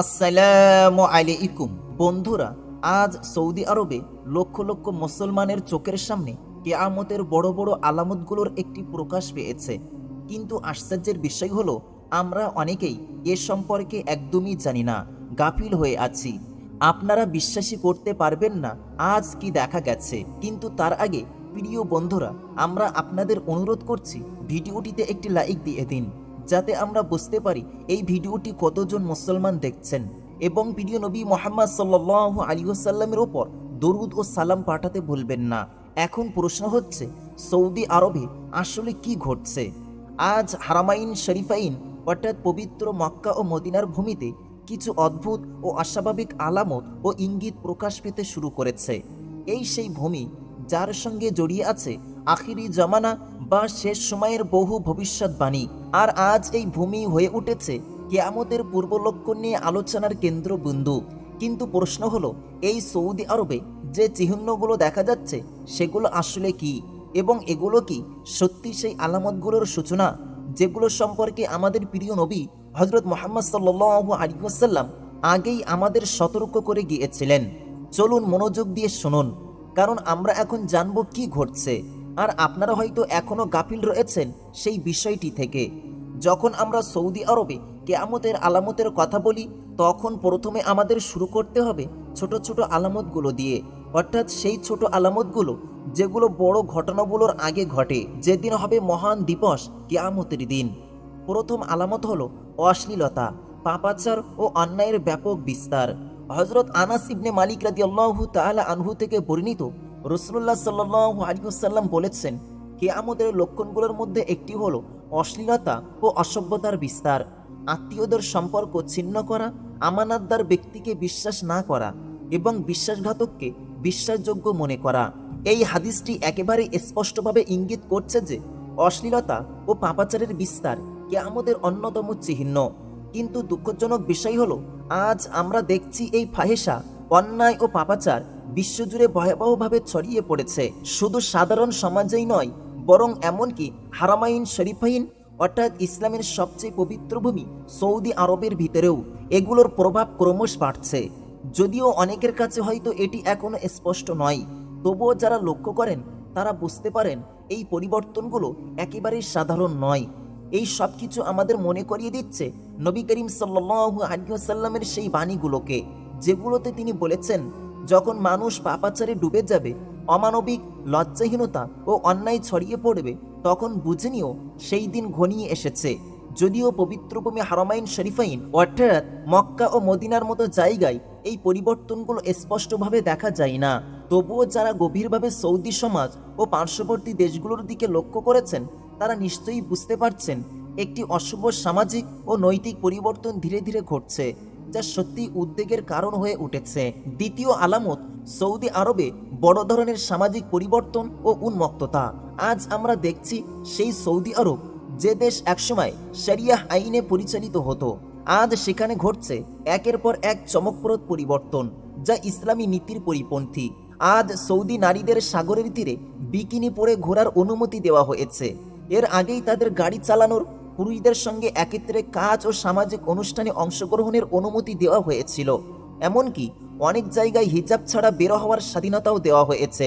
আসসালামু আলাইকুম। বন্ধুরা, আজ সৌদি আরবে লক্ষ লক্ষ মুসলমানের চোখের সামনে কেয়ামতের বড় বড় আলামতগুলোর একটি প্রকাশ পেয়েছে। কিন্তু আশ্চর্যের বিষয় হলো, আমরা অনেকেই এ সম্পর্কে একদমই জানি না, গাফিল হয়ে আছি। আপনারা বিশ্বাসই করতে পারবেন না, আজ কি দেখা গেছে। কিন্তু তার আগে, প্রিয় বন্ধুরা, আমরা আপনাদের অনুরোধ করছি, ভিডিওটিতে একটি লাইক দিয়ে দিন। যাতে আমরা বুঝতে পারি এই ভিডিওটি কতজন মুসলমান দেখছেন এবং প্রিয় নবী মোহাম্মদ সাল্লাহ আলী ওপর দরুদ ও সালাম পাঠাতে ভুলবেন না। এখন প্রশ্ন হচ্ছে, সৌদি আরবে আসলে কি ঘটছে? আজ হারামাইন শরীফাইন অর্থাৎ পবিত্র মক্কা ও মদিনার ভূমিতে কিছু অদ্ভুত ও অস্বাভাবিক আলামত ও ইঙ্গিত প্রকাশ পেতে শুরু করেছে। এই সেই ভূমি যার সঙ্গে জড়িয়ে আছে আখিরি জামানা বা শেষ সময়ের বহু ভবিষ্যৎবাণী। আর আজ এই ভূমি হয়ে উঠেছে কেয়ামতের পূর্ব লক্ষণ নিয়ে আলোচনার কেন্দ্রবিন্দু। কিন্তু প্রশ্ন হলো, এই সৌদি আরবে যে চিহ্নগুলো দেখা যাচ্ছে, সেগুলো আসলে কি? এবং এগুলো কি সত্যি সেই আলামতগুলোর সূচনা, যেগুলো সম্পর্কে আমাদের প্রিয় নবী হজরত মোহাম্মদ সাল্লু আলী ওয়াসাল্লাম আগেই আমাদের সতর্ক করে গিয়েছিলেন? চলুন মনোযোগ দিয়ে শুনুন, কারণ আমরা এখন জানব কি ঘটছে। আর আপনারা হয়তো এখনও গাফিল রয়েছেন সেই বিষয়টি থেকে। যখন আমরা সৌদি আরবে কেয়ামতের আলামতের কথা বলি, তখন প্রথমে আমাদের শুরু করতে হবে ছোট ছোট আলামতগুলো দিয়ে। অর্থাৎ সেই ছোট আলামতগুলো, যেগুলো বড় ঘটনাগুলোর আগে ঘটে, যেদিন হবে মহান দিবস কেয়ামতের দিন। প্রথম আলামত হলো অশ্লীলতা, পাপাচার ও অন্যায়ের ব্যাপক বিস্তার। হজরত আনাস ইবনে মালিক রাজি আল্লাহ তালা আনহু থেকে বর্ণিত রসুল্লাহ সাল্লাহ আলিউসাল্লাম বলেছেন, কেয়ামতের লক্ষণগুলোর মধ্যে একটি হলো অশ্লীলতা ও অসভ্যতার বিস্তার, আত্মীয়দের সম্পর্ক ছিন্ন করা, আমানাতদার ব্যক্তিকে বিশ্বাস না করা এবং বিশ্বাসঘাতককে বিশ্বাসযোগ্য মনে করা। এই হাদিসটি একেবারে স্পষ্টভাবে ইঙ্গিত করছে যে, অশ্লীলতা ও পাপাচারের বিস্তার কে আমাদের অন্যতম চিহ্ন। কিন্তু দুঃখজনক বিষয় হলো, আজ আমরা দেখছি এই ফাহেসা অন্যায় ও পাপাচার বিশ্বজুড়ে ভয়াবহভাবে ছড়িয়ে পড়েছে। শুধু সাধারণ সমাজেই নয়, বরং এমনকি হারামাইন শরীফাইন, অর্থাৎ ইসলামের সবচেয়ে পবিত্র ভূমি সৌদি আরবের ভিতরেও এগুলোর প্রভাব ক্রমশ বাড়ছে। যদিও অনেকের কাছে হয়তো এটি এখনও স্পষ্ট নয়, তবুও যারা লক্ষ্য করেন, তারা বুঝতে পারেন এই পরিবর্তনগুলো একেবারেই সাধারণ নয়। এই সব কিছু আমাদের মনে করিয়ে দিচ্ছে নবী করিম সাল্লু আলিয়াসাল্লামের সেই বাণীগুলোকে, যেগুলোতে তিনি বলেছেন যখন মানুষ পাপাচারে ডুবে যাবে, অমানবিক লজ্জাহীনতা ও অন্যায় ছড়িয়ে পড়বে, তখন বুঝে নিও সেই দিন ঘনিয়ে এসেছে। যদিও পবিত্র ভূমি হারমাইন শরীফাইন অর্থাৎ মক্কা ও মদিনার মতো জায়গায় এই পরিবর্তনগুলো স্পষ্টভাবে দেখা যায় না। তবুও যারা গভীরভাবে সৌদি সমাজ ও পার্শ্ববর্তী দেশগুলোর দিকে লক্ষ্য করেছেন, তারা নিশ্চয়ই বুঝতে পারছেন, একটি অশুভ সামাজিক ও নৈতিক পরিবর্তন ধীরে ধীরে ঘটছে। যা সত্যি উদ্বেগের কারণ হয়ে উঠেছে। দ্বিতীয় আলামত, সৌদি আরবে বড় ধরনের সামাজিক পরিবর্তন ও উন্মুক্ততা আজ আমরা দেখছি সেই সৌদি আরব যে দেশ একসময় শরিয়াহ আইনে পরিচালিত হতো। আজ সেখানে ঘটছে একের পর এক চমকপ্রদ পরিবর্তন, যা ইসলামী নীতির পরিপন্থী। আজ সৌদি নারীদের সাগরের তীরে বিকিনি পরে ঘোরার অনুমতি দেওয়া হয়েছে। এর আগেই তাদের গাড়ি চালানোর পুরুষদের সঙ্গে একত্রে কাজ ও সামাজিক অনুষ্ঠানে অংশগ্রহণের অনুমতি দেওয়া হয়েছিল। এমনকি অনেক জায়গায় হিজাব ছাড়া বের হওয়ার স্বাধীনতাও দেওয়া হয়েছে।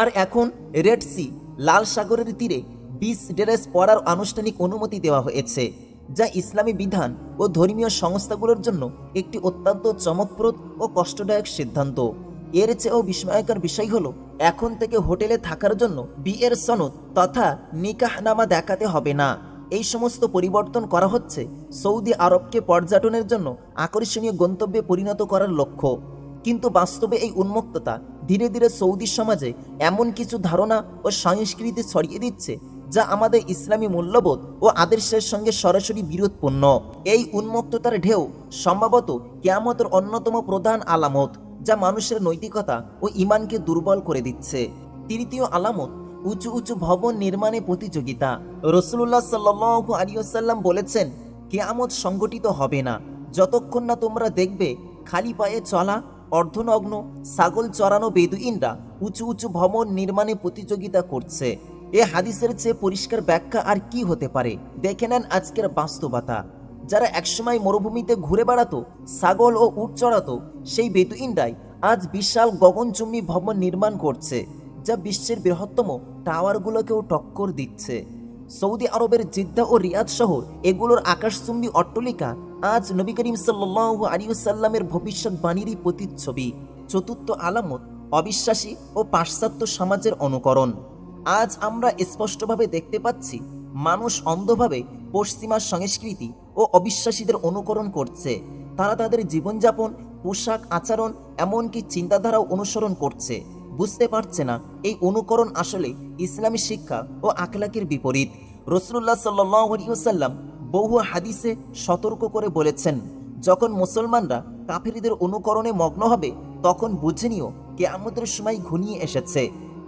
আর এখন রেড সি লাল সাগরের তীরে বিচ ড্রেস পরার আনুষ্ঠানিক অনুমতি দেওয়া হয়েছে, যা ইসলামী বিধান ও ধর্মীয় সংস্থাগুলোর জন্য একটি অত্যন্ত চমকপ্রদ ও কষ্টদায়ক সিদ্ধান্ত। এর চেয়েও বিস্ময়কর বিষয় হলো, এখন থেকে হোটেলে থাকার জন্য বিয়ের সনদ তথা নিকাহনামা দেখাতে হবে না। এই সমস্ত পরিবর্তন করা হচ্ছে সৌদি আরবকে পর্যটনের জন্য আকর্ষণীয় গন্তব্যে পরিণত করার লক্ষ্য। কিন্তু বাস্তবে এই উন্মুক্ততা ধীরে ধীরে সৌদি সমাজে এমন কিছু ধারণা ও সংস্কৃতি ছড়িয়ে দিচ্ছে যা আমাদের ইসলামী মূল্যবোধ ও আদর্শের সঙ্গে সরাসরি বিরোধপূর্ণ। এই উন্মুক্ততার ঢেউ সম্ভবত কেয়ামতের অন্যতম প্রধান আলামত যা মানুষের নৈতিকতা ও ইমানকে দুর্বল করে দিচ্ছে। তৃতীয় আলামত উঁচু উঁচু ভবন নির্মাণে প্রতিযোগিতা। রসুল্লাহ সাল্লু আলিয়াল্লাম বলেছেন, কেয়ামত সংগঠিত হবে না। যতক্ষণ না তোমরা দেখবে, খালি পায়ে চলা, অর্ধনগ্ন, ছাগল চড়ানো বেদুইনরা উঁচু উঁচু ভবন নির্মাণে প্রতিযোগিতা করছে। এ হাদিসের চেয়ে পরিষ্কার ব্যাখ্যা আর কি হতে পারে? দেখে নেন আজকের বাস্তবতা। যারা একসময় মরুভূমিতে ঘুরে বেড়াতো, ছাগল ও উট চড়াতো, সেই বেদুইনরাই আজ বিশাল গগনচুম্বী ভবন নির্মাণ করছে। যা বিশ্বের বৃহত্তম টাওয়ারগুলোকেও টক্কর দিচ্ছে। সৌদি আরবের জিদ্দা ও রিয়াদ শহর এগুলোর আকাশচুম্বী অট্টলিকা আজ নবী করিম সাল্লাহ আলিউসাল্লামের ভবিষ্যৎবাণীরই প্রতিচ্ছবি। চতুর্থ আলামত, অবিশ্বাসী ও পাশ্চাত্য সমাজের অনুকরণ। আজ আমরা স্পষ্টভাবে দেখতে পাচ্ছি, মানুষ অন্ধভাবে পশ্চিমা সংস্কৃতি ও অবিশ্বাসীদের অনুকরণ করছে। তারা তাদের জীবনযাপন, পোশাক আচরণ, এমনকি চিন্তাধারাও অনুসরণ করছে। বুঝতে পারছে না। এই অনুকরণ আসলে ইসলামী শিক্ষা ও আখলাকের বিপরীত। রসুল্লাহ সাল্লাম বহু হাদিসে সতর্ক করে বলেছেন, যখন মুসলমানরা কাফেরিদের অনুকরণে মগ্ন হবে, তখন বুঝে নিও কে আমাদের সময় ঘনিয়ে এসেছে।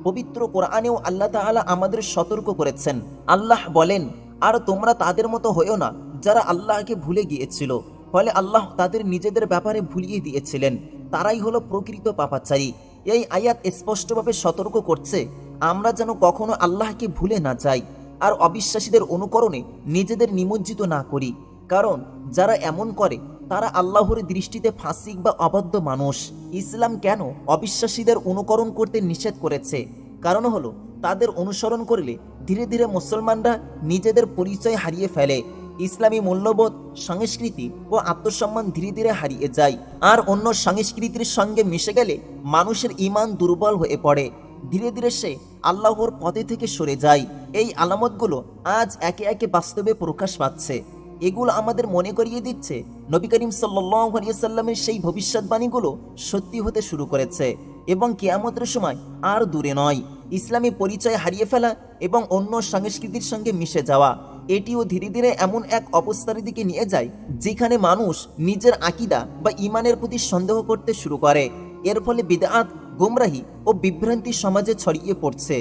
পবিত্র কোরআনেও আল্লাহ তাআলা আমাদের সতর্ক করেছেন। আল্লাহ বলেন, আর তোমরা তাদের মতো হয়েও না, যারা আল্লাহকে ভুলে গিয়েছিল। ফলে আল্লাহ তাদের নিজেদের ব্যাপারে ভুলিয়ে দিয়েছিলেন। তারাই হলো প্রকৃত পাপাচারী। এই আয়াত স্পষ্টভাবে সতর্ক করছে, আমরা যেন কখনো আল্লাহকে ভুলে না যাই আর অবিশ্বাসীদের অনুকরণে নিজেদের নিমজ্জিত না করি। কারণ যারা এমন করে, তারা আল্লাহর দৃষ্টিতে ফাঁসিক বা অবাধ্য মানুষ। ইসলাম কেন অবিশ্বাসীদের অনুকরণ করতে নিষেধ করেছে? কারণ হলো, তাদের অনুসরণ করলে ধীরে ধীরে মুসলমানরা নিজেদের পরিচয় হারিয়ে ফেলে। ইসলামী মূল্যবোধ, সংস্কৃতি ও আত্মসম্মান ধীরে ধীরে হারিয়ে যায়। আর অন্য সংস্কৃতির সঙ্গে মিশে গেলে মানুষের ইমান দুর্বল হয়ে পড়ে। ধীরে ধীরে সে আল্লাহর পথে থেকে সরে যায়। এই আলামতগুলো আজ একে একে বাস্তবে প্রকাশ পাচ্ছে। এগুলো আমাদের মনে করিয়ে দিচ্ছে, নবী করিম সাল্লামের সেই ভবিষ্যৎবাণীগুলো সত্যি হতে শুরু করেছে এবং কেয়ামতের সময় আর দূরে নয়। ইসলামী পরিচয় হারিয়ে ফেলা এবং অন্য সংস্কৃতির সঙ্গে মিশে যাওয়া এটিও ধীরে ধীরে এমন এক অবস্থার দিকে নিয়ে যায়, যেখানে মানুষ নিজের আকিদা বা ইমানের প্রতি সন্দেহ করতে শুরু করে। এর ফলে বিদাত গুমরাহি ও বিভ্রান্তি সমাজে ছড়িয়ে পড়ছে।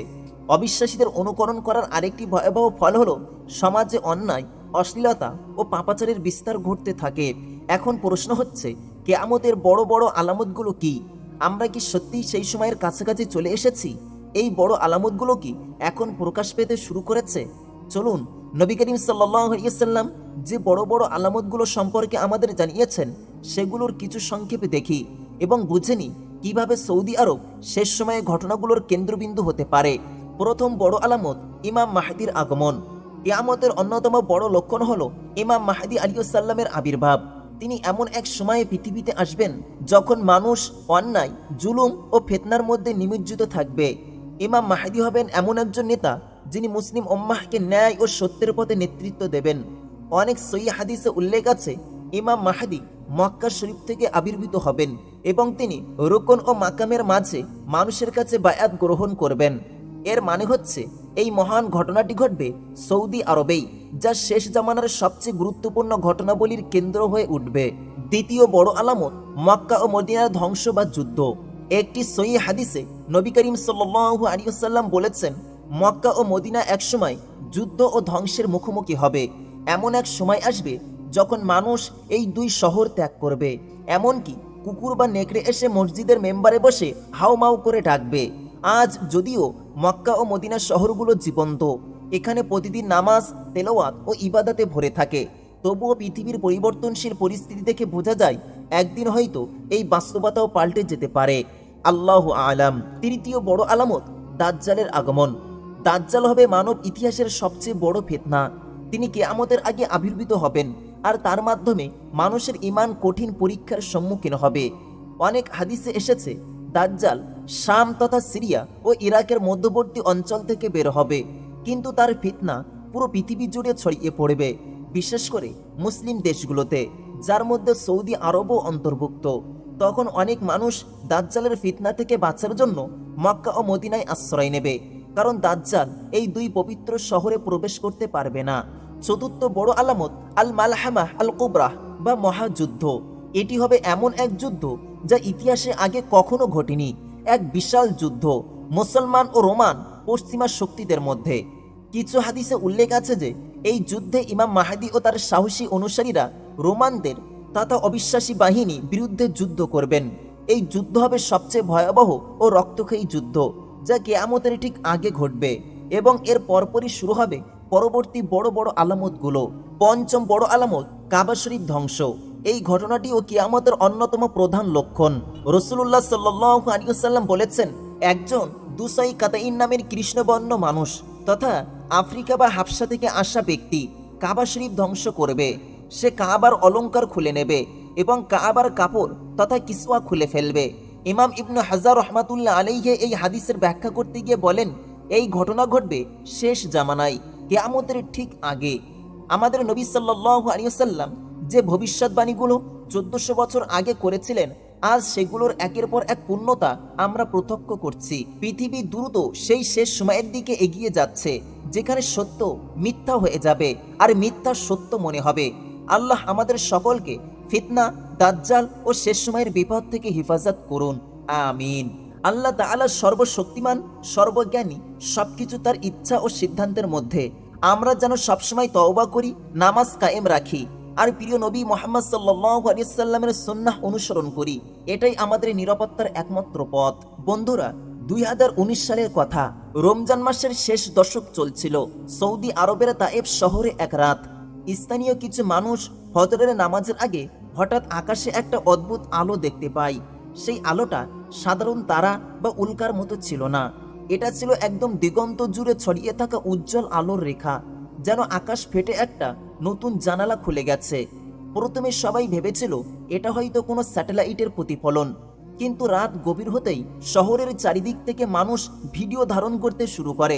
অবিশ্বাসীদের অনুকরণ করার আরেকটি ভয়াবহ ফল হলো, সমাজে অন্যায়, অশ্লীলতা ও পাপাচারের বিস্তার ঘটতে থাকে। এখন প্রশ্ন হচ্ছে, কেয়ামতের বড় বড় আলামতগুলো কি? আমরা কি সত্যিই সেই সময়ের কাছাকাছি চলে এসেছি? এই বড় আলামতগুলো কি এখন প্রকাশ পেতে শুরু করেছে? চলুন নবী করিম সাল্লাম যে বড় বড় আলামতগুলো সম্পর্কে আমাদের জানিয়েছেন, সেগুলোর কিছু সংক্ষেপে দেখি এবং বুঝেনি কীভাবে সৌদি আরব শেষ সময়ে ঘটনাগুলোর কেন্দ্রবিন্দু হতে পারে। প্রথম বড় আলামত, ইমাম মাহাদির আগমন। কেয়ামতের অন্যতম বড় লক্ষণ হল ইমাম মাহাদি আলিউসাল্লামের আবির্ভাব। তিনি এমন এক সময়ে পৃথিবীতে আসবেন যখন মানুষ অন্যায়, জুলুম ও ফেতনার মধ্যে নিমজ্জিত থাকবে। ইমাম মাহাদি হবেন এমন একজন নেতা যিনি মুসলিম ওম্মাহকে ন্যায় ও সত্যের পথে নেতৃত্ব দেবেন। অনেক সই হাদিসে উল্লেখ আছে, ইমাম মাহাদি মক্কা শরীফ থেকে আবির্ভূত হবেন এবং তিনি রোকন ও মাকামের মাঝে মানুষের কাছে বায়াত গ্রহণ করবেন। এর মানে হচ্ছে, এই মহান ঘটনাটি ঘটবে সৌদি আরবেই, যা শেষ জামানার সবচেয়ে গুরুত্বপূর্ণ ঘটনাবলীর কেন্দ্র হয়ে উঠবে। দ্বিতীয় বড় আলামত, মক্কা ও মদিনার ধ্বংস বা যুদ্ধ। একটি সই হাদিসে নবী করিম সাল্লু আলিয়াল্লাম বলেছেন মক্কা ও মদিনা একসময় যুদ্ধ ও ধ্বংসের মুখোমুখি হবে। এমন এক সময় আসবে যখন মানুষ এই দুই শহর ত্যাগ করবে। এমনকি কুকুর বা নেকড়ে এসে মসজিদের মেম্বারে বসে হাউমাউ করে ডাকবে। আজ যদিও মক্কা ও মদিনা শহরগুলো জীবন্ত, এখানে প্রতিদিন নামাজ, তেলাওয়াত ও ইবাদাতে ভরে থাকে। তবুও পৃথিবীর পরিবর্তনশীল পরিস্থিতি দেখে বোঝা যায়, একদিন হয়তো এই বাস্তবতাও পাল্টে যেতে পারে। আল্লাহ আলাম, তৃতীয় বড় আলামত, দাজ্জালের আগমন। দাজ্জাল হবে মানব ইতিহাসের সবচেয়ে বড় ফেতনা। তিনি কেয়ামতের আগে আবির্ভূত হবেন, আর তার মাধ্যমে মানুষের ইমান কঠিন পরীক্ষার সম্মুখীন হবে। অনেক হাদিসে এসেছে, দাজ্জাল শাম তথা সিরিয়া ও ইরাকের মধ্যবর্তী অঞ্চল থেকে বের হবে, কিন্তু তার ফিতনা পুরো পৃথিবী জুড়ে ছড়িয়ে পড়বে, বিশেষ করে মুসলিম দেশগুলোতে, যার মধ্যে সৌদি আরবও অন্তর্ভুক্ত। তখন অনেক মানুষ দাজ্জালের ফিতনা থেকে বাঁচার জন্য মক্কা ও মদিনায় আশ্রয় নেবে। কারণ দাজ্জাল এই দুই পবিত্র শহরে প্রবেশ করতে পারবে না। চতুর্থ বড় আলামত আল মালহামাহ আল কোবরাহ বা মহাযুদ্ধ। এটি হবে এমন এক যুদ্ধ যা ইতিহাসে আগে কখনো ঘটেনি। এক বিশাল যুদ্ধ, মুসলমান ও রোমান পশ্চিমা শক্তিদের মধ্যে। কিছু হাদিসে উল্লেখ আছে যে, এই যুদ্ধে ইমাম মাহাদি ও তার সাহসী অনুসারীরা রোমানদের তথা অবিশ্বাসী বাহিনী বিরুদ্ধে যুদ্ধ করবেন। এই যুদ্ধ হবে সবচেয়ে ভয়াবহ ও রক্তক্ষয়ী যুদ্ধ। যা কেয়ামতের ঠিক আগে ঘটবে এবং এর পরপরই শুরু হবে পরবর্তী বড় বড় আলামতগুলো। পঞ্চম বড় আলামত, কাবা শরীফ ধ্বংস। এই ঘটনাটিও কিয়ামতের অন্যতম প্রধান লক্ষণ। রসুল্লাহ সাল্লাহ আলিয়াল্লাম বলেছেন, একজন দুসাই কাতাইন নামের কৃষ্ণবর্ণ মানুষ তথা আফ্রিকা বা হাফসা থেকে আসা ব্যক্তি কাবা শরীফ ধ্বংস করবে। সে কাবার অলঙ্কার খুলে নেবে এবং কাবার কাপড় তথা কিসওয়া খুলে ফেলবে। ইমাম ইবনু হাজার রহমাতুল্লাহ আলাইহে এই হাদিসের ব্যাখ্যা করতে গিয়ে বলেন, এই ঘটনা ঘটবে শেষ জামানায়, কেয়ামতের ঠিক আগে। আমাদের নবী সাল্লাহ আলিয়াল্লাম যে ভবিষ্যৎবাণীগুলো চোদ্দশো বছর আগে করেছিলেন, আজ সেগুলোর একের পর এক পূর্ণতা আমরা প্রত্যক্ষ করছি। পৃথিবী দ্রুত সেই শেষ সময়ের দিকে এগিয়ে যাচ্ছে, যেখানে সত্য মিথ্যা হয়ে যাবে, আর মিথ্যা সত্য মনে হবে। আল্লাহ আমাদের সকলকে ফিতনা দাজ্জাল ও শেষ সময়ের বিপদ থেকে হেফাজত করুন। আমিন। আল্লাহ তাআলা সর্বশক্তিমান, সর্বজ্ঞানী, সবকিছু তার ইচ্ছা ও সিদ্ধান্তের মধ্যে। আমরা যেন সবসময় তওবা করি, নামাজ কায়েম রাখি। আর প্রিয় নবী মোহাম্মদ সাল্লামের সন্ন্যাহ অনুসরণ করি। এটাই আমাদের নিরাপত্তার একমাত্র পথ। বন্ধুরা, দুই হাজার উনিশ সালের কথা, রমজান মাসের শেষ দশক চলছিল। সৌদি আরবের তায়েব শহরে এক রাত। স্থানীয় কিছু মানুষ হজরের নামাজের আগে হঠাৎ আকাশে একটা অদ্ভুত আলো দেখতে পাই। সেই আলোটা সাধারণ তারা বা উল্কার মতো ছিল না। এটা ছিল একদম দিগন্ত জুড়ে ছড়িয়ে থাকা উজ্জ্বল আলোর রেখা, যেন আকাশ ফেটে একটা নতুন জানালা খুলে গেছে। প্রথমে সবাই ভেবেছিল এটা হয়তো কোনো স্যাটেলাইটের প্রতিফলন, কিন্তু রাত গভীর হতেই শহরের চারিদিক থেকে মানুষ ভিডিও ধারণ করতে শুরু করে।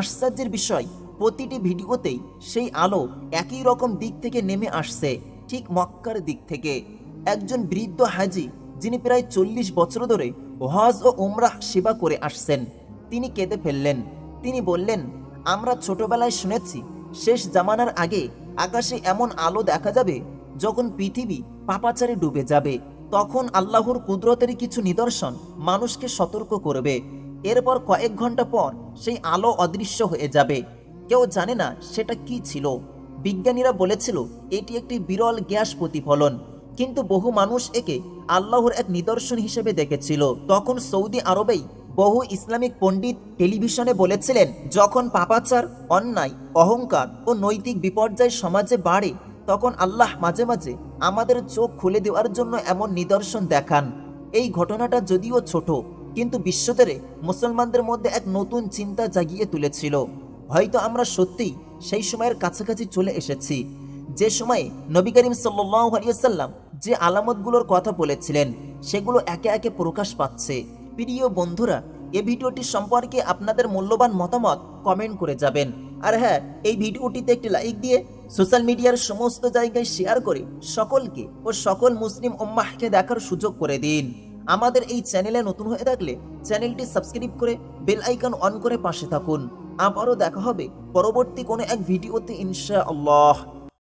আশ্চর্যের বিষয়, প্রতিটি ভিডিওতেই সেই আলো একই রকম দিক থেকে নেমে আসছে। ঠিক মক্কার দিক থেকে। একজন বৃদ্ধ হাজি, যিনি প্রায় চল্লিশ বছর ধরে হজ ও উমরাহ সেবা করে আসছেন, তিনি কেঁদে ফেললেন। তিনি বললেন, আমরা ছোটবেলায় শুনেছি, শেষ জামানার আগে আকাশে এমন আলো দেখা যাবে, যখন পৃথিবী পাপাচারে ডুবে যাবে। তখন আল্লাহর কুদরতের কিছু নিদর্শন মানুষকে সতর্ক করবে। এরপর কয়েক ঘণ্টা পর সেই আলো অদৃশ্য হয়ে যাবে। কেউ জানে না সেটা কি ছিল। বিজ্ঞানীরা বলেছিল, এটি একটি বিরল গ্যাস প্রতিফলন। কিন্তু বহু মানুষ একে আল্লাহর এক নিদর্শন হিসেবে দেখেছিল। তখন সৌদি আরবেই বহু ইসলামিক পণ্ডিত টেলিভিশনে বলেছিলেন, যখন পাপাচার, অন্যায়, অহংকার ও নৈতিক বিপর্যয় সমাজে বাড়ে, তখন আল্লাহ মাঝে মাঝে আমাদের চোখ খুলে দেওয়ার জন্য এমন নিদর্শন দেখান। এই ঘটনাটা যদিও ছোট, কিন্তু বিশ্বতরে মুসলমানদের মধ্যে এক নতুন চিন্তা জাগিয়ে তুলেছিল। হয়তো আমরা সত্যিই সেই সময়ের কাছাকাছি চলে এসেছি। যে সময়ে নবী করিম সাল্লাম যে আলামতগুলোর কথা বলেছিলেন, সেগুলো একে একে প্রকাশ পাচ্ছে। প্রিয় বন্ধুরা, এই ভিডিওটি সম্পর্কে আপনাদের মূল্যবান মতামত কমেন্ট করে যাবেন। আর হ্যাঁ এই ভিডিওটিতে একটি লাইক দিয়ে সোশ্যাল মিডিয়ার সমস্ত জায়গায় শেয়ার করে সকলকে ও সকল মুসলিম উম্মাহকে দেখার সুযোগ করে দিন। আমাদের এই চ্যানেলে নতুন হয়ে থাকলে চ্যানেলটি সাবস্ক্রাইব করে বেল আইকন অন করে পাশে থাকুন। আবারও দেখা হবে পরবর্তী কোনো এক ভিডিওতে ইনশা আল্লাহ